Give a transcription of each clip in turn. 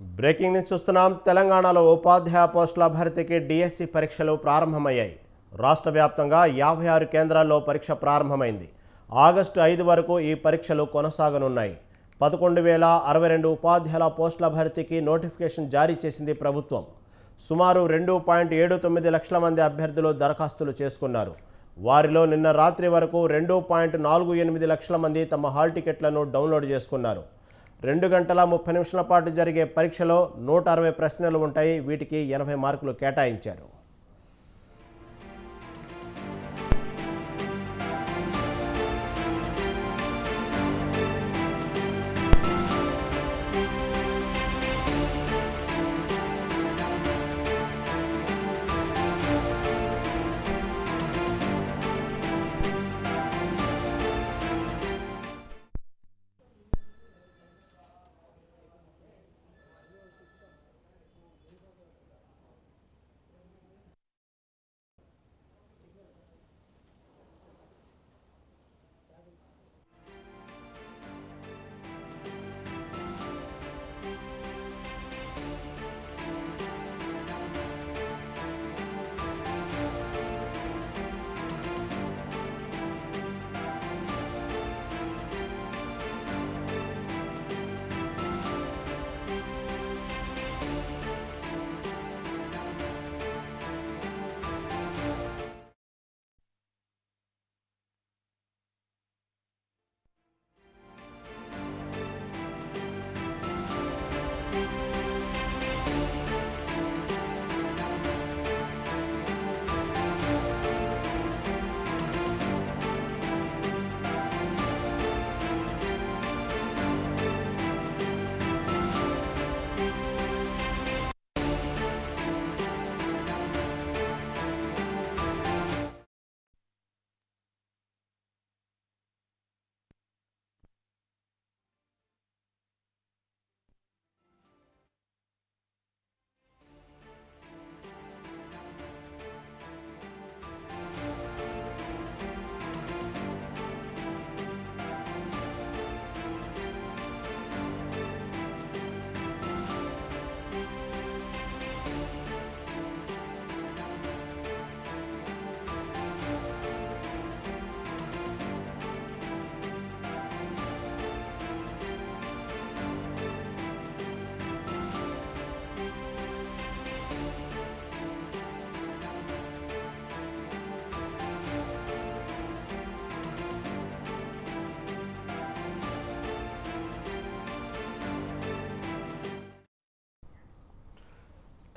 Breaking news చూస్తున్నాం. తెలంగాణలో ఉపాధ్యాయ పోస్టుల భర్తీకి డిఎస్సి పరీక్షలు ప్రారంభమయ్యాయి. రాష్ట్ర వ్యాప్తంగా యాభై ఆరు కేంద్రాల్లో పరీక్ష ప్రారంభమైంది. ఆగస్టు ఐదు వరకు ఈ పరీక్షలు కొనసాగనున్నాయి. పదకొండు వేల అరవై రెండు ఉపాధ్యాయుల పోస్టుల భర్తీకి నోటిఫికేషన్ జారీ చేసింది ప్రభుత్వం. సుమారు రెండు పాయింట్ ఏడు తొమ్మిది లక్షల మంది అభ్యర్థులు దరఖాస్తులు చేసుకున్నారు. వారిలో నిన్న రాత్రి వరకు రెండు పాయింట్ నాలుగు ఎనిమిది లక్షల మంది తమ హాల్ టికెట్లను డౌన్లోడ్ చేసుకున్నారు. రెండు గంటల ముప్పై నిమిషాల పాటు జరిగే పరీక్షలో నూట అరవై ప్రశ్నలు ఉంటాయి. వీటికి ఎనభై మార్కులు కేటాయించారు.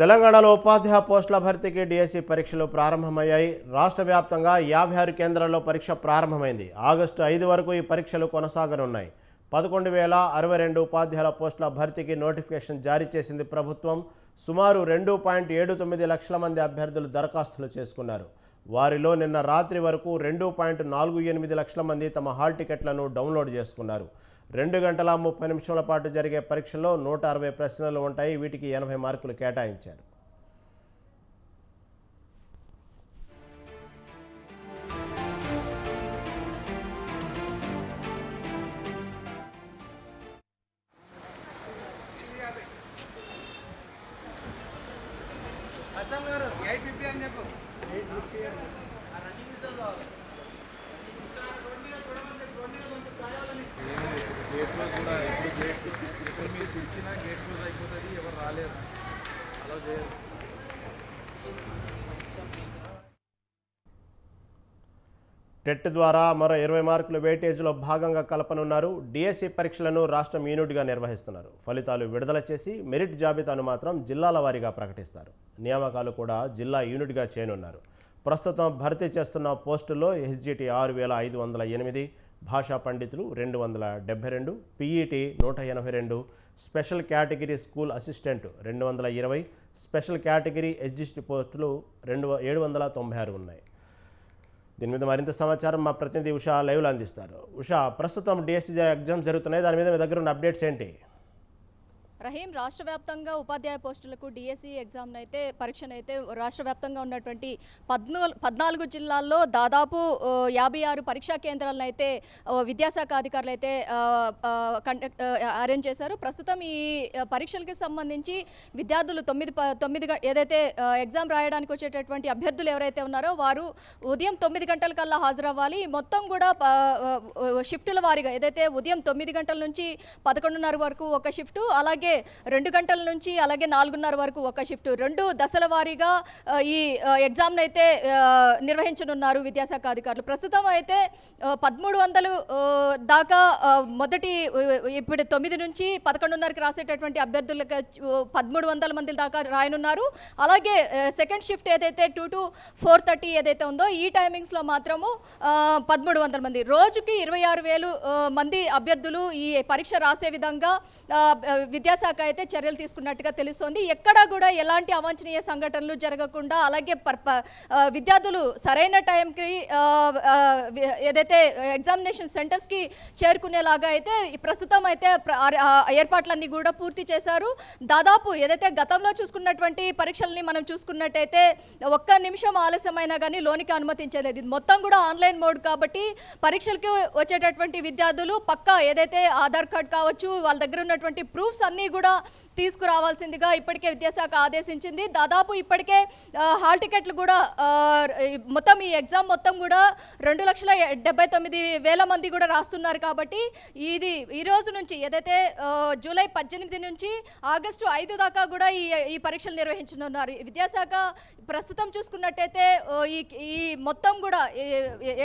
తెలంగాణలో ఉపాధ్యాయ పోస్టుల భర్తీకి డిఎస్సి పరీక్షలు ప్రారంభమయ్యాయి. రాష్ట్ర వ్యాప్తంగా యాభై ఆరు కేంద్రాల్లో పరీక్ష ప్రారంభమైంది. ఆగస్టు ఐదు వరకు ఈ పరీక్షలు కొనసాగనున్నాయి. పదకొండు వేల అరవై రెండు ఉపాధ్యాయుల పోస్టుల భర్తీకి నోటిఫికేషన్ జారీ చేసింది ప్రభుత్వం. సుమారు రెండు పాయింట్ ఏడు తొమ్మిది లక్షల మంది అభ్యర్థులు దరఖాస్తులు చేసుకున్నారు. వారిలో నిన్న రాత్రి వరకు రెండు పాయింట్ నాలుగు ఎనిమిది లక్షల మంది తమ హాల్ టికెట్లను డౌన్లోడ్ చేసుకున్నారు. రెండు గంటల ముప్పై నిమిషాల పాటు జరిగే పరీక్షలో నూట అరవై ప్రశ్నలు ఉంటాయి. వీటికి ఎనభై మార్కులు కేటాయించారు. చెప్పు గేట్లో కూడా ఎప్పుడు గేట్ ఇప్పుడు మీరు పిలిచినా గేట్ క్లోజ్ అయిపోతుంది ఎవరు రాలేరు. అలా చేయరు. టెట్ ద్వారా మరో ఇరవై మార్కుల వెయిటేజ్లో భాగంగా కలపనున్నారు. డిఎస్సి పరీక్షలను రాష్ట్రం యూనిట్గా నిర్వహిస్తున్నారు. ఫలితాలు విడుదల చేసి మెరిట్ జాబితాను మాత్రం జిల్లాల వారీగా ప్రకటిస్తారు. నియామకాలు కూడా జిల్లా యూనిట్గా చేయనున్నారు. ప్రస్తుతం భర్తీ చేస్తున్న పోస్టుల్లో ఎస్జిటి ఆరు వేల ఐదు వందల ఎనిమిది భాషా పండితులు రెండు వందల డెబ్బై రెండు పీఈటీ నూట ఎనభై రెండు స్పెషల్ కేటగిరీ స్కూల్ అసిస్టెంట్ రెండు వందల ఇరవై స్పెషల్ కేటగిరీ ఎడ్జిస్ట్ పోస్టులు రెండు ఏడు వందల తొంభై ఆరు ఉన్నాయి. దీని మీద మరింత సమాచారం మా ప్రతినిధి ఉషా లైవ్లో అందిస్తారు. ఉషా ప్రస్తుతం డిఎస్సి ఎగ్జామ్స్ జరుగుతున్నాయి. దాని మీద మీ దగ్గర ఉన్న అప్డేట్స్ ఏంటి? రహీం రాష్ట్ర వ్యాప్తంగా ఉపాధ్యాయ పోస్టులకు డిఎస్సి ఎగ్జామ్ను అయితే పరీక్షను అయితే రాష్ట్ర వ్యాప్తంగా ఉన్నటువంటి పద్నాలుగు పద్నాలుగు జిల్లాల్లో దాదాపు యాభై ఆరు పరీక్షా కేంద్రాలను అయితే విద్యాశాఖ అధికారులు అయితే కండక్ట్ అరేంజ్ చేశారు. ప్రస్తుతం ఈ పరీక్షలకి సంబంధించి విద్యార్థులు తొమ్మిది ప- తొమ్మిది గ- ఏదైతే ఎగ్జామ్ రాయడానికి వచ్చేటటువంటి అభ్యర్థులు ఎవరైతే ఉన్నారో వారు ఉదయం తొమ్మిది గంటల కల్లా హాజరవ్వాలి. మొత్తం కూడా షిఫ్టుల వారీగా ఏదైతే ఉదయం తొమ్మిది గంటల నుంచి పదకొండున్నర వరకు ఒక షిఫ్టు అలాగే రెండు గంటల నుంచి అలాగే నాలుగున్నర వరకు ఒక షిఫ్ట్. రెండు దశల వారీగా ఈ ఎగ్జామ్ను అయితే నిర్వహించనున్నారు విద్యాశాఖ అధికారులు. ప్రస్తుతం అయితే పదమూడు వందలు దాకా మొదటి ఇప్పుడు తొమ్మిది నుంచి పదకొండున్నరకి రాసేటటువంటి అభ్యర్థులకు పదమూడు వందల మంది దాకా రాయనున్నారు. అలాగే సెకండ్ షిఫ్ట్ ఏదైతే టూ టు ఫోర్ థర్టీ ఏదైతే ఉందో ఈ టైమింగ్స్లో మాత్రము పదమూడు వందల మంది. రోజుకి ఇరవై ఆరు వేలు మంది అభ్యర్థులు ఈ పరీక్ష రాసే విధంగా ఆ, విద్యాశాఖ అయితే చర్యలు తీసుకున్నట్టుగా తెలుస్తోంది. ఎక్కడా కూడా ఎలాంటి అవాంఛనీయ సంఘటనలు జరగకుండా అలాగే పర్- విద్యార్థులు సరైన టైంకి ఏదైతే ఎగ్జామినేషన్ సెంటర్స్కి చేరుకునేలాగా అయితే ప్రస్తుతం అయితే ఏర్పాట్లన్నీ కూడా పూర్తి చేశారు. దాదాపు ఏదైతే గతంలో చూసుకున్నటువంటి పరీక్షల్ని మనం చూసుకున్నట్టయితే ఒక్క నిమిషం ఆలస్యమైనా కానీ లోనికి అనుమతించలేదు. ఇది మొత్తం కూడా ఆన్లైన్ మోడ్ కాబట్టి పరీక్షలకు వచ్చేటటువంటి విద్యార్థులు పక్కా ఏదైతే ఆధార్ కార్డ్ కావచ్చు వాళ్ళ దగ్గర ఉన్నటువంటి ప్రూఫ్స్ అన్నీ కూడా తీసుకురావాల్సిందిగా ఇప్పటికే విద్యాశాఖ ఆదేశించింది. దాదాపు ఇప్పటికే హాల్ టికెట్లు కూడా మొత్తం ఈ ఎగ్జామ్ మొత్తం కూడా రెండు లక్షల డెబ్బై తొమ్మిది వేల మంది కూడా రాస్తున్నారు కాబట్టి ఇది ఈ రోజు నుంచి ఏదైతే జూలై పద్దెనిమిది నుంచి ఆగస్టు ఐదు దాకా కూడా ఈ ఈ పరీక్షలు నిర్వహించనున్నారు. విద్యాశాఖ ప్రస్తుతం చూసుకున్నట్టయితే ఈ ఈ మొత్తం కూడా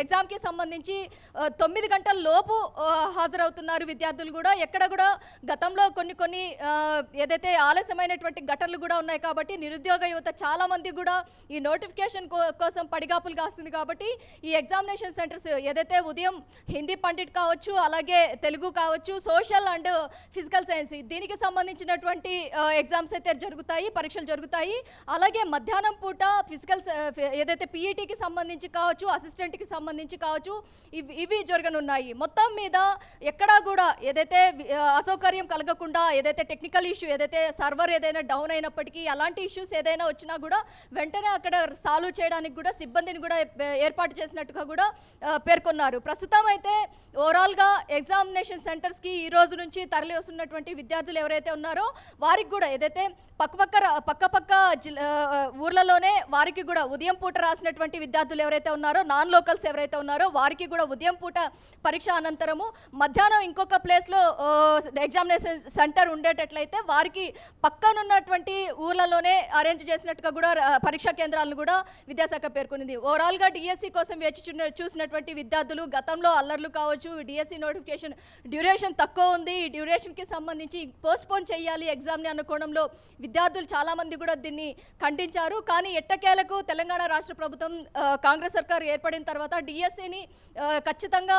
ఎగ్జామ్కి సంబంధించి తొమ్మిది గంటల లోపు హాజరవుతున్నారు విద్యార్థులు కూడా. ఎక్కడ కూడా గతంలో కొన్ని కొన్ని ఏదైతే ఆలస్యమైనటువంటి ఘటనలు కూడా ఉన్నాయి కాబట్టి నిరుద్యోగ యువత చాలామంది కూడా ఈ నోటిఫికేషన్ కో- కోసం పడిగాపులు కాస్తుంది కాబట్టి ఈ ఎగ్జామినేషన్ సెంటర్స్ ఏదైతే ఉదయం హిందీ పండిట్ కావచ్చు అలాగే తెలుగు కావచ్చు సోషల్ అండ్ ఫిజికల్ సైన్స్ దీనికి సంబంధించినటువంటి ఎగ్జామ్స్ అయితే జరుగుతాయి పరీక్షలు జరుగుతాయి. అలాగే మధ్యాహ్నం పూట ఫిజికల్ ఏదైతే పీఈటీకి సంబంధించి కావచ్చు అసిస్టెంట్కి సంబంధించి కావచ్చు ఇవి ఇవి జరగనున్నాయి. మొత్తం మీద ఎక్కడా కూడా ఏదైతే అసౌకర్యం కలగకుండా ఏదైతే టెక్నికల్ ఇష్యూ ఏదైతే సర్వర్ ఏదైనా డౌన్ అయినప్పటికీ అలాంటి ఇష్యూస్ ఏదైనా వచ్చినా కూడా వెంటనే అక్కడ సాల్వ్ చేయడానికి కూడా సిబ్బందిని కూడా ఏర్పాటు చేసినట్టుగా కూడా పేర్కొన్నారు. ప్రస్తుతం అయితే ఓవరాల్గా ఎగ్జామినేషన్ సెంటర్స్కి ఈ రోజు నుంచి తరలి వస్తున్నటువంటి విద్యార్థులు ఎవరైతే ఉన్నారో వారికి కూడా ఏదైతే పక్కపక్క పక్కపక్క ఊర్లలోనే వారికి కూడా ఉదయం పూట రాసినటువంటి విద్యార్థులు ఎవరైతే ఉన్నారో నాన్ లోకల్స్ ఎవరైతే ఉన్నారో వారికి కూడా ఉదయం పూట పరీక్ష అనంతరము మధ్యాహ్నం ఇంకొక ప్లేస్లో ఎగ్జామినేషన్ సెంటర్ ఉండేటట్లయితే వారికి పక్కనున్నటువంటి ఊర్లలోనే అరేంజ్ చేసినట్టుగా కూడా పరీక్షా కేంద్రాలను కూడా విద్యాశాఖ పేర్కొనింది. ఓవరాల్గా డిఎస్సి కోసం వేచి చూసినటువంటి విద్యార్థులు గతంలో అల్లర్లు కావచ్చు డిఎస్సి నోటిఫికేషన్ డ్యూరేషన్ తక్కువ ఉంది. ఈ డ్యూరేషన్కి సంబంధించి పోస్ట్పోన్ చేయాలి ఎగ్జామ్ని అన్న కోణంలో విద్యార్థులు చాలామంది కూడా దీన్ని ఖండించారు. కానీ ఎట్టకేలకు తెలంగాణ రాష్ట్ర ప్రభుత్వం కాంగ్రెస్ సర్కార్ ఏర్పడిన తర్వాత డిఎస్సిని ఖచ్చితంగా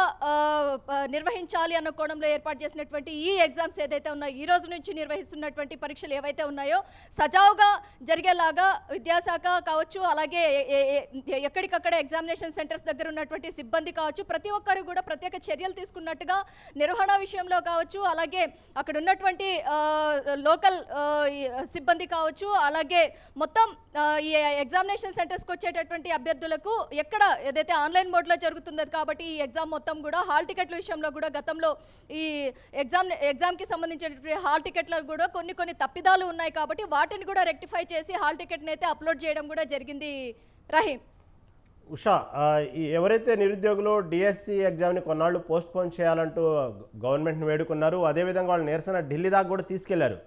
నిర్వహించాలి అన్న కోణంలో ఏర్పాటు చేసినటువంటి ఈ ఎగ్జామ్స్ ఏదైతే ఉన్నాయో ఈ రోజు నుంచి నిర్వహిస్తున్న ఉన్నటువంటి పరీక్షలు ఏవైతే ఉన్నాయో సజావుగా జరిగేలాగా విద్యాశాఖ కావచ్చు అలాగే ఎక్కడికక్కడ ఎగ్జామినేషన్ సెంటర్స్ దగ్గర ఉన్నటువంటి సిబ్బంది కావచ్చు ప్రతి ఒక్కరు కూడా ప్రత్యేక చర్యలు తీసుకున్నట్టుగా నిర్వహణ విషయంలో కావచ్చు అలాగే అక్కడ ఉన్నటువంటి లోకల్ సిబ్బంది కావచ్చు అలాగే మొత్తం ఈ ఎగ్జామినేషన్ సెంటర్స్కి వచ్చేటటువంటి అభ్యర్థులకు ఎక్కడ ఏదైతే ఆన్లైన్ మోడ్లో జరుగుతున్నది కాబట్టి ఈ ఎగ్జామ్ మొత్తం కూడా హాల్ టికెట్ల విషయంలో కూడా గతంలో ఈ ఎగ్జామ్ ఎగ్జామ్కి సంబంధించినటువంటి హాల్ టికెట్లకు కూడా కొన్ని కొన్ని తప్పిదాలు ఉన్నాయి కాబట్టి వాటిని కూడా రెక్టిఫై చేసి హాల్ టికెట్ని అయితే అప్లోడ్ చేయడం కూడా జరిగింది. రహీం. ఉషా ఈ ఎవరైతే నిరుద్యోగులు డిఎస్సి ఎగ్జామ్ని కొన్నాళ్ళు పోస్ట్ పోన్ చేయాలంటూ గవర్నమెంట్ని వేడుకున్నారు అదేవిధంగా వాళ్ళు నిరసన ఢిల్లీ దాకా కూడా తీసుకెళ్ళారు.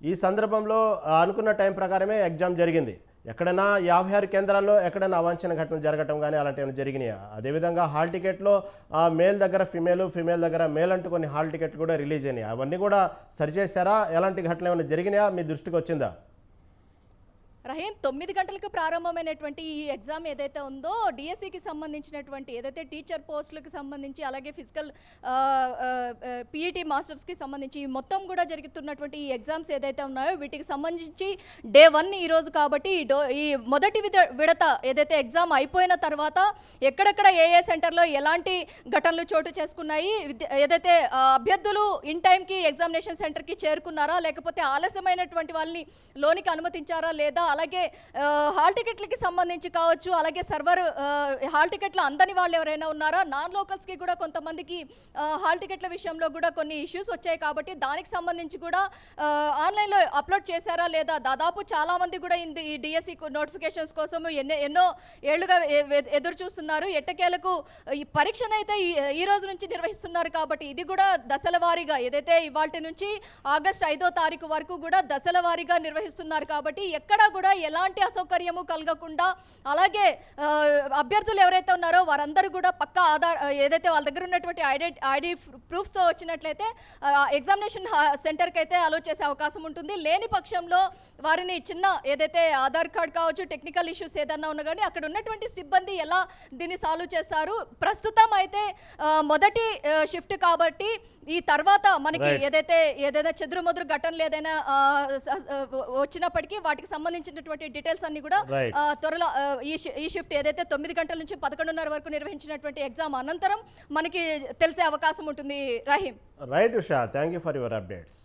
ఈ సందర్భంలో అనుకున్న టైం ప్రకారమే ఎగ్జామ్ జరిగింది. ఎక్కడైనా యాభై ఆరు కేంద్రాల్లో ఎక్కడైనా అవాంఛన ఘటనలు జరగటం కానీ అలాంటివి ఏమైనా జరిగినాయా? అదేవిధంగా హాల్ టికెట్లో మేల్ దగ్గర ఫిమేల్ ఫిమేల్ దగ్గర మేల్ అంటూ కొన్ని హాల్ టికెట్లు కూడా రిలీజ్ అయినాయి. అవన్నీ కూడా సరిచేశారా? ఎలాంటి ఘటనలు ఏమైనా జరిగినాయా? మీ దృష్టికి వచ్చిందా? రహీం తొమ్మిది గంటలకు ప్రారంభమైనటువంటి ఈ ఎగ్జామ్ ఏదైతే ఉందో డిఎస్సికి సంబంధించినటువంటి ఏదైతే టీచర్ పోస్టులకు సంబంధించి అలాగే ఫిజికల్ పీఈటీ మాస్టర్స్కి సంబంధించి మొత్తం కూడా జరుగుతున్నటువంటి ఈ ఎగ్జామ్స్ ఏదైతే ఉన్నాయో వీటికి సంబంధించి డే వన్ ఈరోజు కాబట్టి ఈ డో ఈ మొదటి విద విడత ఏదైతే ఎగ్జామ్ అయిపోయిన తర్వాత ఎక్కడెక్కడ ఏ ఏ సెంటర్లో ఎలాంటి ఘటనలు చోటు చేసుకున్నాయి ఏదైతే అభ్యర్థులు ఇన్ టైంకి ఎగ్జామినేషన్ సెంటర్కి చేరుకున్నారా లేకపోతే ఆలస్యమైనటువంటి వాళ్ళని లోనికి అనుమతించారా లేదా అలాగే హాల్ టికెట్లకి సంబంధించి కావచ్చు అలాగే సర్వర్ హాల్ టికెట్లు అందని వాళ్ళు ఎవరైనా ఉన్నారా? నాన్ లోకల్స్కి కూడా కొంతమందికి హాల్ టికెట్ల విషయంలో కూడా కొన్ని ఇష్యూస్ వచ్చాయి కాబట్టి దానికి సంబంధించి కూడా ఆన్లైన్లో అప్లోడ్ చేశారా లేదా? దాదాపు చాలామంది కూడా ఇంది ఈ డిఎస్సి నోటిఫికేషన్స్ కోసం ఎన్నో ఎన్నో ఏళ్ళుగా ఎదురు చూస్తున్నారు. ఎట్టకేలకు ఈ పరీక్షను అయితే ఈ- ఈ రోజు నుంచి నిర్వహిస్తున్నారు కాబట్టి ఇది కూడా దశల వారీగా ఏదైతే ఇవాళ నుంచి ఆగస్ట్ ఐదో తారీఖు వరకు కూడా దశల వారీగా నిర్వహిస్తున్నారు కాబట్టి ఎక్కడా కూడా ఎలాంటి అసౌకర్యము కలగకుండా అలాగే అభ్యర్థులు ఎవరైతే ఉన్నారో వారందరూ కూడా పక్కా ఆధార్ ఏదైతే వాళ్ళ దగ్గర ఉన్నటువంటి ఐడి ఐడి ప్రూఫ్స్తో వచ్చినట్లయితే ఎగ్జామినేషన్ సెంటర్కి అయితే అలో చేసే అవకాశం ఉంటుంది లేని పక్షంలో వారిని చిన్న ఏదైతే ఆధార్ కార్డ్ కావచ్చు టెక్నికల్ ఇష్యూస్ ఏదన్నా ఉన్నా కానీ అక్కడ ఉన్నటువంటి సిబ్బంది ఎలా దీన్ని సాల్వ్ చేస్తారు ప్రస్తుతం అయితే మొదటి షిఫ్ట్ కాబట్టి ఈ తర్వాత మనకి. ఏదైతే ఏదైతే చెదురు మొదురు ఘటనలు ఏదైనా వచ్చినప్పటికీ వాటికి సంబంధించినటువంటి డీటెయిల్స్ అన్ని కూడా త్వరలో ఈ షిఫ్ట్ ఏదైతే తొమ్మిది గంటల నుంచి పదకొండున్నర వరకు నిర్వహించినటువంటి ఎగ్జామ్ అనంతరం మనకి తెలిసే అవకాశం ఉంటుంది. Rahim. Right Usha. Thank you for your updates